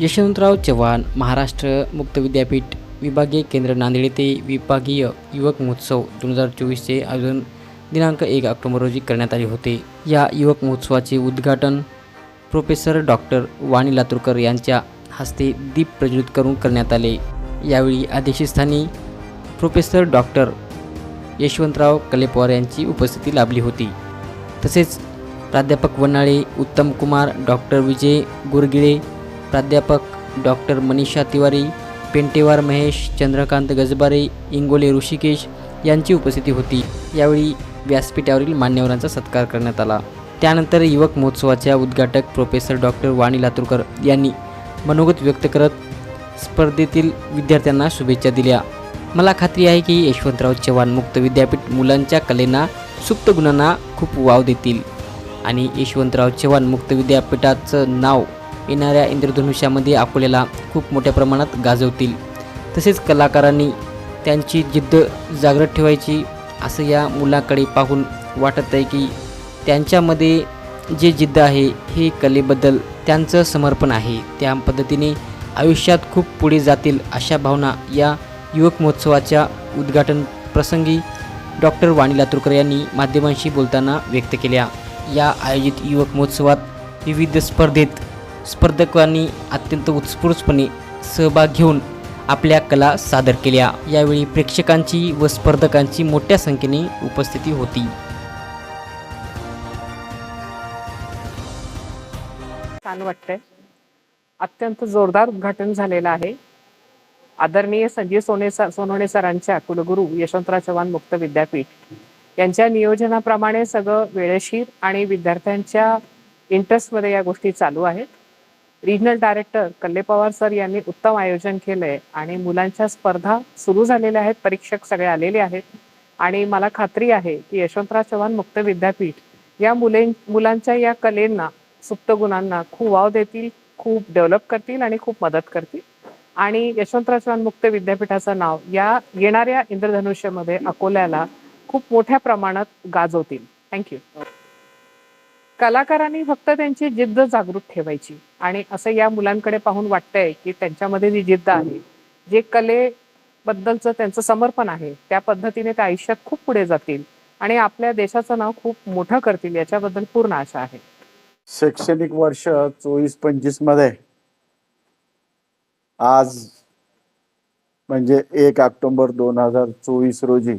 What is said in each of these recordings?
यशवंतराव चव्हाण महाराष्ट्र मुक्त विद्यापीठ विभागीय केंद्र नांदेड येथे विभागीय युवक महोत्सव दोन हजार चोवीसचे आयोजन दिनांक एक ऑक्टोबर रोजी करण्यात आले होते. या युवक महोत्सवाचे उद्घाटन प्रोफेसर डॉक्टर वाणी लातूरकर यांच्या हस्ते दीप प्रज्वलित करून करण्यात आले. यावेळी अध्यक्षस्थानी प्रोफेसर डॉक्टर यशवंतराव कलेपवार यांची उपस्थिती लाभली होती. तसेच प्राध्यापक वनाळे उत्तम कुमार डॉक्टर विजय गुरगिळे प्राध्यापक डॉक्टर मनीषा तिवारी पेंटेवार महेश चंद्रकांत गजबारे इंगोले ऋषिकेश यांची उपस्थिती होती. यावेळी व्यासपीठावरील मान्यवरांचा सत्कार करण्यात आला. त्यानंतर युवक महोत्सवाच्या उद्घाटक प्रोफेसर डॉक्टर वाणी लातूरकर यांनी मनोगत व्यक्त करत स्पर्धेतील विद्यार्थ्यांना शुभेच्छा दिल्या. मला खात्री आहे की यशवंतराव चव्हाण मुक्त विद्यापीठ मुलांच्या कलेना सुप्त गुणांना खूप वाव देतील आणि यशवंतराव चव्हाण मुक्त विद्यापीठाचं नाव येणाऱ्या इंद्रधनुष्यामध्ये अकोल्याला खूप मोठ्या प्रमाणात गाजवतील. तसेच कलाकारांनी त्यांची जिद्द जागृत ठेवायची असं या मुलाकडे पाहून वाटत आहे की त्यांच्यामध्ये जे जिद्द आहे हे कलेबद्दल त्यांचं समर्पण आहे. त्या पद्धतीने आयुष्यात खूप पुढे जातील अशा भावना या युवक महोत्सवाच्या उद्घाटन प्रसंगी डॉक्टर वाणी लातूरकर यांनी माध्यमांशी बोलताना व्यक्त केल्या. या आयोजित युवक महोत्सवात विविध स्पर्धेत स्पर्धकांनी अत्यंत उत्स्फूर्तपणे सहभाग घेऊन आपल्या कला सादर केल्या. यावेळी प्रेक्षकांची व स्पर्धकांची मोठ्या संख्येने उपस्थिती होती. छान वाटतंय. अत्यंत जोरदार उद्घाटन झालेलं आहे. आदरणीय संजय सोने सर सोनवणे सरांच्या कुलगुरू यशवंतराव चव्हाण मुक्त विद्यापीठ यांच्या नियोजनाप्रमाणे सगळं वेळेशीर आणि विद्यार्थ्यांच्या इंटरेस्टमध्ये या गोष्टी चालू आहेत. रिजनल डायरेक्टर कल्ले पवार सर यांनी उत्तम आयोजन केलंय आणि मुलांच्या स्पर्धा सुरू झालेल्या आहेत परीक्षक सगळे आलेले आहेत. आणि मला खात्री आहे की यशवंतराव चव्हाण मुक्त विद्यापीठ या मुले मुलांच्या या कलेंना सुप्त गुणांना खूप वाव देतील खूप डेव्हलप करतील आणि खूप मदत करतील. आणि यशवंतराव चव्हाण मुक्त विद्यापीठाचं नाव या येणाऱ्या इंद्रधनुष्यमध्ये अकोल्याला खूप मोठ्या प्रमाणात गाजवतील. थँक्यू कलाकारांनी फक्त त्यांची जिद्द जागृत ठेवायची. आणि असं या मुलांकडे पाहून वाटतंय की त्यांच्यामध्ये जी जिद्द आहे जे कलेबद्दलचं त्यांचं समर्पण आहे त्या पद्धतीने ते आयुष्यात खूप पुढे जातील. आणि आपल्या देशाचं नाव खूप मोठं करतील याच्याबद्दल पूर्ण आशा आहे. शैक्षणिक वर्ष चोवीस पंचवीसमध्ये आज म्हणजे एक ऑक्टोबर दोन हजार चोवीस रोजी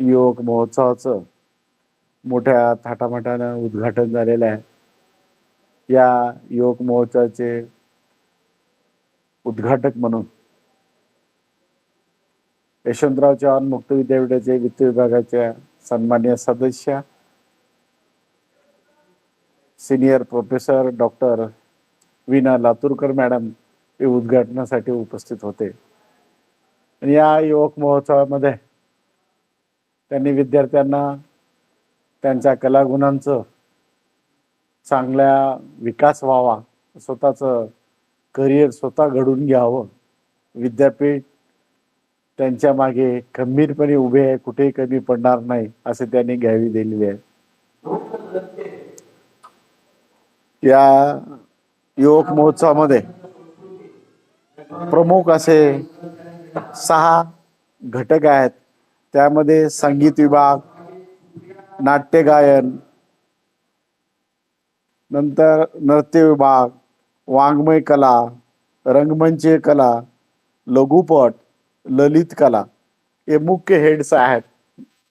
युवक महोत्सवाचं मोठ्या थाटामाटानं उद्घाटन झालेलं आहे. या युवक महोत्सवाचे उद्घाटक म्हणून यशवंतराव चव्हाण मुक्त विद्यापीठाचे वित्त विभागाच्या सन्मान्य सदस्य सिनियर प्रोफेसर डॉक्टर विना लातूरकर मॅडम हे उद्घाटनासाठी उपस्थित होते. आणि या युवक महोत्सवामध्ये त्यांनी विद्यार्थ्यांना त्यांच्या कलागुणांचं चांगल्या विकास व्हावा स्वतःचं करिअर स्वतः घडून घ्यावं. विद्यापीठ त्यांच्या मागे खंबीरपणे उभे आहे कुठेही कमी पडणार नाही असे त्यांनी घ्यावी दिलेली आहे. या युवक महोत्सवामध्ये प्रमुख असे सहा घटक आहेत. त्यामध्ये संगीत विभाग नाट्य गायन नंतर नृत्य विभाग वाङ्मय कला रंगमंच कला लघुपट ललित कला हे मुख्य हेड्स आहेत.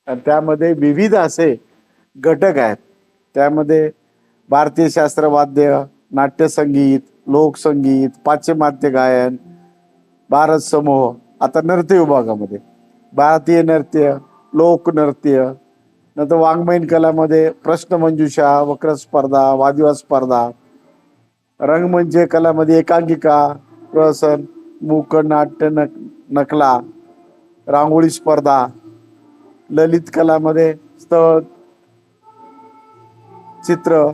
आणि त्यामध्ये विविध असे घटक आहेत. त्यामध्ये भारतीय शास्त्रवाद्य नाट्यसंगीत लोकसंगीत पाश्चिमात्य गायन भारत समूह आता नृत्य विभागामध्ये. भारतीय नृत्य लोकनृत्य नंतर वाङ्मयीन कलामध्ये प्रश्नमंजुषा वक्र स्पर्धा वादिवाद स्पर्धा रंगमंच कलामध्ये एकांकिका प्रहसन मूक नाट्य नक नकला रांगोळी स्पर्धा ललित कलामध्ये स्थळ चित्र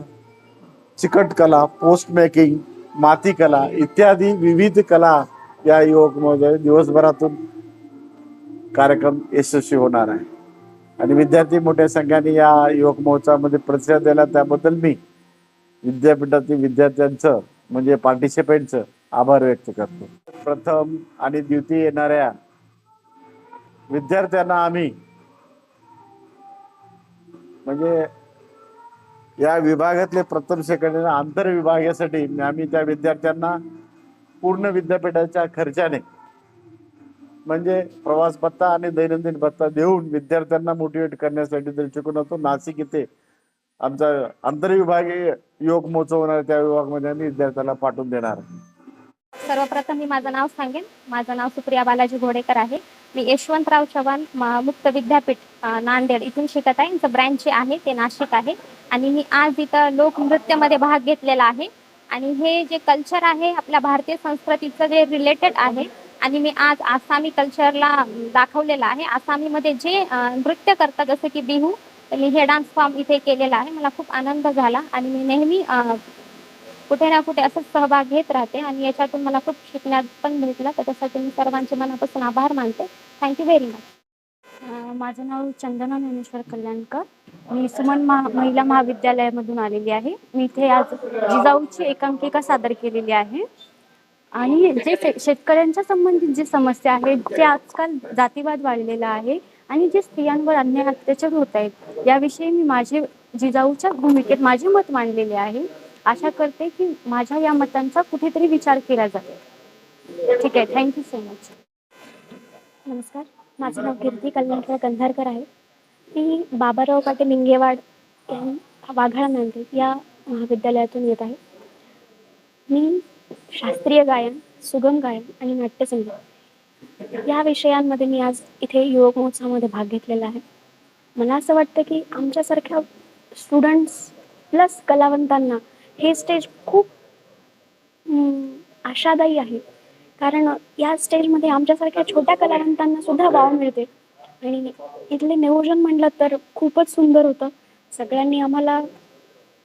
चिकटकला पोस्ट मेकिंग माती कला इत्यादी विविध कला या युवकमध्ये दिवसभरातून कार्यक्रम यशस्वी होणार आहे. आणि विद्यार्थी मोठ्या संख्येने या युवक महोत्सवामध्ये प्रतिसाद दिला. त्याबद्दल मी विद्यापीठातील विद्यार्थ्यांचं म्हणजे पार्टिसिपेंटचं आभार व्यक्त करतो. प्रथम आणि द्वितीय येणाऱ्या विद्यार्थ्यांना आम्ही म्हणजे या विभागातले प्रथम सेकंड आंतर विभागासाठी आम्ही त्या विद्यार्थ्यांना पूर्ण विद्यापीठाच्या खर्चाने म्हणजे प्रवास भत्ता आणि दैनंदिन भत्ता देऊन विद्यार्थ्यांना मोटिवेट करण्यासाठी दृष्टिकोनातून नाशिक इथे आमचा आंतरविभागीय योग महोत्सव होणार आहे, त्या विभागामध्ये आम्ही विद्यार्थ्याला पाठवून देणार सर्वप्रथम मी माझं नाव सांगेन. माझं नाव सुप्रिया बालाजी घोडेकर आहे. मी यशवंतराव चव्हाण मुक्त विद्यापीठ नांदेड इथून शिकत आहे. यांचं ब्रँच जे आहे ते नाशिक आहे. आणि मी आज इथं लोकनृत्यामध्ये भाग घेतलेला आहे. आणि हे जे कल्चर आहे आपल्या भारतीय संस्कृतीचं जे रिलेटेड आहे आणि मी आज आसामी कल्चरला दाखवलेला आहे. आसामीमध्ये जे नृत्य करतात जसं की बिहू मी हे डान्स फॉर्म इथे केलेला आहे. मला खूप आनंद झाला आणि मी नेहमी कुठे ना कुठे असंच सहभाग घेत राहते आणि याच्यातून मला खूप शिकण्यात पण भेटलं. त्याच्यासाठी मी सर्वांचे मनापासून आभार मानते. थँक्यू व्हेरी मच माझं नाव चंदना ज्ञानेश्वर कल्याणकर. मी सुमन महा महिला महाविद्यालयामधून आलेली आहे. मी इथे आज जिजाऊची एकांकिका सादर केलेली आहे. आणि जे शे- शेतकऱ्यांच्या संबंधित जी समस्या आहेत जे आजकाल जातीवाद वाढलेला आहे आणि जे स्त्रियांवर अन्याय अत्याचार होत आहेत याविषयी मी माझे जिजाऊच्या भूमिकेत माझे मत मांडलेले आहे. आशा करते की माझ्या या मतांचा कुठेतरी विचार केला जातो ठीक आहे. थँक्यू सो मच नमस्कार. माझं नाव कीर्ती कल्याणकर गंधारकर आहे. मी बाबाराव पाटील निंगेवाड वाघाळा नांदेड या महाविद्यालयातून येत आहे. मी शास्त्रीय गायन सुगम गायन आणि नाट्यसंगीत. या विषयांमध्ये मी आज इथे युवक महोत्सवामध्ये भाग घेतलेला आहे. मला असं वाटतं की आमच्यासारख्या स्टुडंट्स प्लस कलावंतांना हे स्टेज खूप आशादायी आहे. कारण या स्टेजमध्ये आमच्यासारख्या छोट्या कलावंतांना सुद्धा वाव मिळते. आणि इथले नियोजन म्हणलं तर खूपच सुंदर होतं. सगळ्यांनी आम्हाला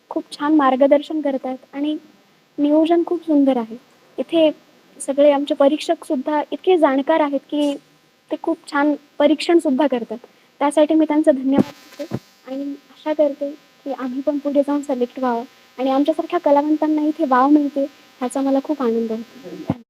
खूप छान मार्गदर्शन करत आहेत आणि नियोजन खूप सुंदर आहे. इथे सगळे आमचे परीक्षक सुद्धा इतके जाणकार आहेत की ते खूप छान परीक्षण सुद्धा करतात. त्यासाठी मी त्यांचं धन्यवाद देते. आणि आशा करते की आम्ही पण पुढे जाऊन सिलेक्ट व्हावं. आणि आमच्यासारख्या कलावंतांना इथे वाव मिळते ह्याचा मला खूप आनंद होतो.